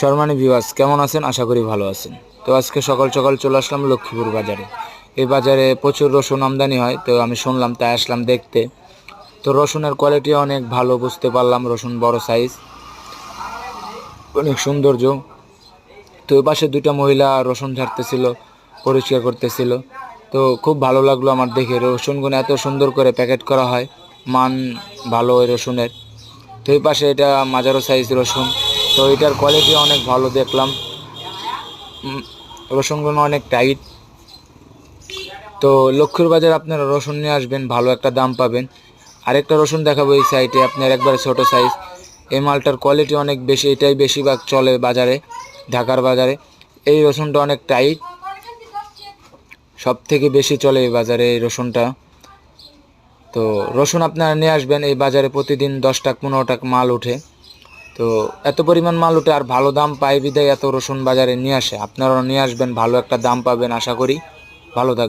শর্মানি viewers, কেমন আছেন? আশা করি ভালো আছেন। তো আজকে সকাল সকাল চলে আসলাম লক্ষ্মীপুর বাজারে। এই বাজারে প্রচুর রসুন আমদানি হয়, তো আমি শুনলাম, তাই আসলাম দেখতে। তো রসুনের কোয়ালিটি অনেক ভালো, বুঝতে পারলাম, রসুন বড় সাইজ অনেক সৌন্দর্য। তো ওই পাশে দুইটা মহিলা রসুন ঝাড়তেছিল, পরিষ্কার করতেছিল। তো খুব ভালো লাগল আমার দেখে, রসুনগুলো এত সুন্দর করে প্যাকেট করা হয়। মান ভালো ওই রসুনের। তো এই পাশে এটা মাজারো সাইজ রসুন। তো এটার কোয়ালিটি অনেক ভালো দেখলাম। রসুনগুলো অনেক টাইট তো লক্ষ্মীর বাজার আপনারা রসুন নিয়ে আসবেন, ভালো একটা দাম পাবেন। আরেকটা রসুন দেখাবো এই সাইডে আপনার একবারে ছোট সাইজ এই মালটার কোয়ালিটি অনেক বেশি, এটাই বেশিরভাগ চলে বাজারে, ঢাকার বাজারে। এই রসুনটা অনেক টাইট সব থেকে বেশি চলে এই বাজারে এই রসুনটা। তো রসুন আপনারা নিয়ে আসবেন, এই বাজারে প্রতিদিন দশ টাকা, পনেরো টাকা মাল ওঠে। তো এত পরিমাণ মাল ওঠে আর ভালো দাম পাই বিদায় এত রসুন বাজারে নিয়ে আসে। আপনারাও নিয়ে আসবেন, ভালো একটা দাম পাবেন আশা করি। ভালো থাকবেন।